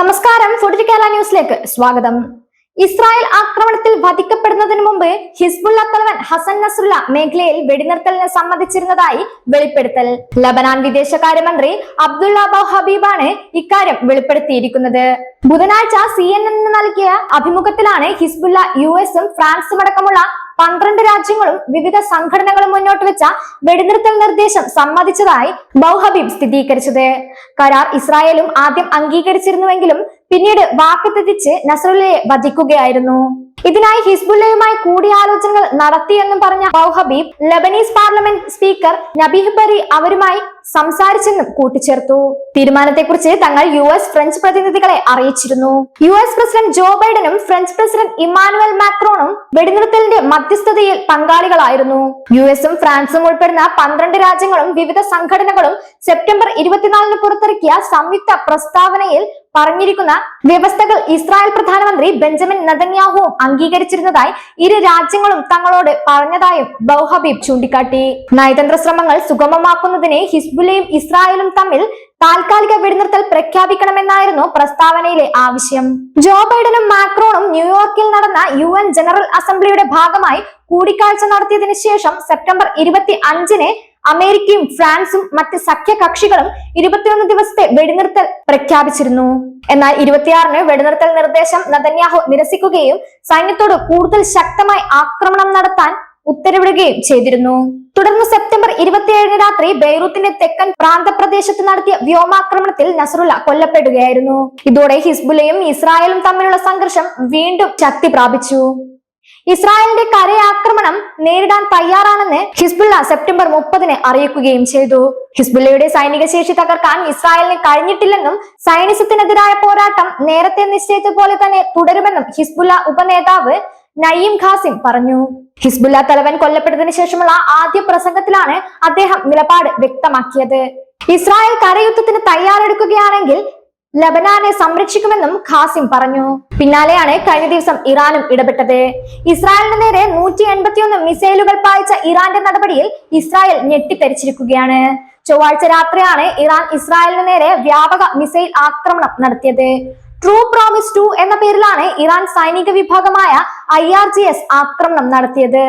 നമസ്കാരം. ഫുഡ് കേരള ന്യൂസിലേക്ക് സ്വാഗതം. ഇസ്രായേൽ ആക്രമണത്തിൽ വധിക്കപ്പെടുന്നതിന് മുമ്പ് ഹിസ്ബുള്ള തലവൻ ഹസൻ നസുല്ല മേഖലയിൽ വെടിനിർത്തലിന് സമ്മതിച്ചിരുന്നതായി വെളിപ്പെടുത്തൽ. ലബനാൻ വിദേശകാര്യമന്ത്രി അബ്ദുള്ള ബൗ ഹബീബാണ് ഇക്കാര്യം വെളിപ്പെടുത്തിയിരിക്കുന്നത്. ബുധനാഴ്ച സി എൻ നൽകിയ അഭിമുഖത്തിലാണ് ഹിസ്ബുള്ള യു എസും ഫ്രാൻസും അടക്കമുള്ള പന്ത്രണ്ട് രാജ്യങ്ങളും വിവിധ സംഘടനകളും മുന്നോട്ട് വെച്ച വെടിനിർത്തൽ നിർദ്ദേശം സമ്മതിച്ചതായി ബൗഹബീബ് സ്ഥിരീകരിച്ചത്. കരാർ ഇസ്രായേലും ആദ്യം അംഗീകരിച്ചിരുന്നുവെങ്കിലും പിന്നീട് വാക്ക് തെറ്റിച്ച് നസറുല്ലയെ വധിക്കുകയായിരുന്നു. ഇതിനായി ഹിസ്ബുല്ലയുമായി കൂടിയാലോചനകൾ നടത്തിയെന്നും പറഞ്ഞ Bou Habib Lebanese parliament speaker Nabih Berri അവരുമായി സംസാരിച്ചെന്നും കൂട്ടിച്ചേർത്തു. തീരുമാനത്തെക്കുറിച്ച് തങ്ങൾ യു എസ് ഫ്രഞ്ച് പ്രതിനിധികളെ അറിയിച്ചിരുന്നു. യു എസ് പ്രസിഡന്റ് ജോ ബൈഡനും ഫ്രഞ്ച് പ്രസിഡന്റ് ഇമ്മാനുവൽ മാക്രോണും വെടിനിർത്തലിന്റെ മധ്യസ്ഥതയിൽ പങ്കാളികളായിരുന്നു. യു എസും ഫ്രാൻസും ഉൾപ്പെടുന്ന പന്ത്രണ്ട് രാജ്യങ്ങളും വിവിധ സംഘടനകളും സെപ്റ്റംബർ ഇരുപത്തിനാലിന് പുറത്തിറക്കിയ സംയുക്ത പ്രസ്താവനയിൽ പറഞ്ഞിരിക്കുന്ന വ്യവസ്ഥകൾ ഇസ്രായേൽ പ്രധാനമന്ത്രി ബെഞ്ചമിൻ നദന്യാഹുവും അംഗീകരിച്ചിരുന്നതായി ഇരു രാജ്യങ്ങളും തങ്ങളോട് പറഞ്ഞതായും ബൗഹബീബ് ചൂണ്ടിക്കാട്ടി. നയതന്ത്ര ശ്രമങ്ങൾ സുഗമമാക്കുന്നതിന് ഹിസ്ബുലയും ഇസ്രായേലും തമ്മിൽ താൽക്കാലിക വെടിനിർത്തൽ പ്രഖ്യാപിക്കണമെന്നായിരുന്നു പ്രസ്താവനയിലെ ആവശ്യം. ജോ ബൈഡനും മാക്രോണും ന്യൂയോർക്കിൽ നടന്ന യു ജനറൽ അസംബ്ലിയുടെ ഭാഗമായി കൂടിക്കാഴ്ച നടത്തിയതിനു ശേഷം സെപ്റ്റംബർ ഇരുപത്തി അഞ്ചിന് അമേരിക്കയും ഫ്രാൻസും മറ്റ് സഖ്യകക്ഷികളും ഇരുപത്തിയൊന്ന് ദിവസത്തെ വെടിനിർത്തൽ പ്രഖ്യാപിച്ചിരുന്നു. എന്നാൽ ഇരുപത്തിയാറിന് വെടിനിർത്തൽ നിർദ്ദേശം നദന്യാഹു നിരസിക്കുകയും സൈന്യത്തോട് കൂടുതൽ ശക്തമായി ആക്രമണം നടത്താൻ ഉത്തരവിടുകയും ചെയ്തിരുന്നു. തുടർന്ന് സെപ്റ്റംബർ ഇരുപത്തിയേഴിന് രാത്രി ബെയ്റൂത്തിന്റെ തെക്കൻ പ്രാന്തപ്രദേശത്ത് നടത്തിയ വ്യോമാക്രമണത്തിൽ നസറുല്ല കൊല്ലപ്പെടുകയായിരുന്നു. ഇതോടെ ഹിസ്ബുലയും ഇസ്രായേലും തമ്മിലുള്ള സംഘർഷം വീണ്ടും ശക്തി പ്രാപിച്ചു ഇസ്രായേലിന്റെ കരയാക്രമണം നേരിടാൻ തയ്യാറാണെന്ന് ഹിസ്ബുള്ള സെപ്റ്റംബർ മുപ്പതിന് അറിയിക്കുകയും ചെയ്തു. ഹിസ്ബുള്ളയുടെ സൈനിക ശേഷി തകർക്കാൻ ഇസ്രായേലിന് കഴിഞ്ഞിട്ടില്ലെന്നും സൈനിസത്തിനെതിരായ പോരാട്ടം നേരത്തെ നിശ്ചയിച്ച പോലെ തന്നെ തുടരുമെന്നും ഹിസ്ബുള്ള ഉപനേതാവ് നയീം ഖാസിം പറഞ്ഞു. ഹിസ്ബുല്ല തലവൻ കൊല്ലപ്പെട്ടതിനു ശേഷമുള്ള ആദ്യ പ്രസംഗത്തിലാണ് അദ്ദേഹം നിലപാട് വ്യക്തമാക്കിയത്. ഇസ്രായേൽ കരയുദ്ധത്തിന് തയ്യാറെടുക്കുകയാണെങ്കിൽ ലബനാനെ സംരക്ഷിക്കുമെന്നും ഖാസിം പറഞ്ഞു. പിന്നാലെയാണ് കഴിഞ്ഞ ദിവസം ഇറാനും ഇടപെട്ടത്. ഇസ്രായേലിന് നേരെ നൂറ്റി എൺപത്തിയൊന്ന് മിസൈലുകൾ പായിച്ച ഇറാന്റെ നടപടിയിൽ ഇസ്രായേൽ ഞെട്ടിത്തെരിച്ചിരിക്കുകയാണ് ചൊവ്വാഴ്ച രാത്രിയാണ് ഇറാൻ ഇസ്രായേലിന് നേരെ വ്യാപക മിസൈൽ ആക്രമണം നടത്തിയത്. ട്രൂ പ്രോമിസ് ടു എന്ന പേരിലാണ് ഇറാൻ സൈനിക വിഭാഗമായ ഐ ആക്രമണം നടത്തിയത്.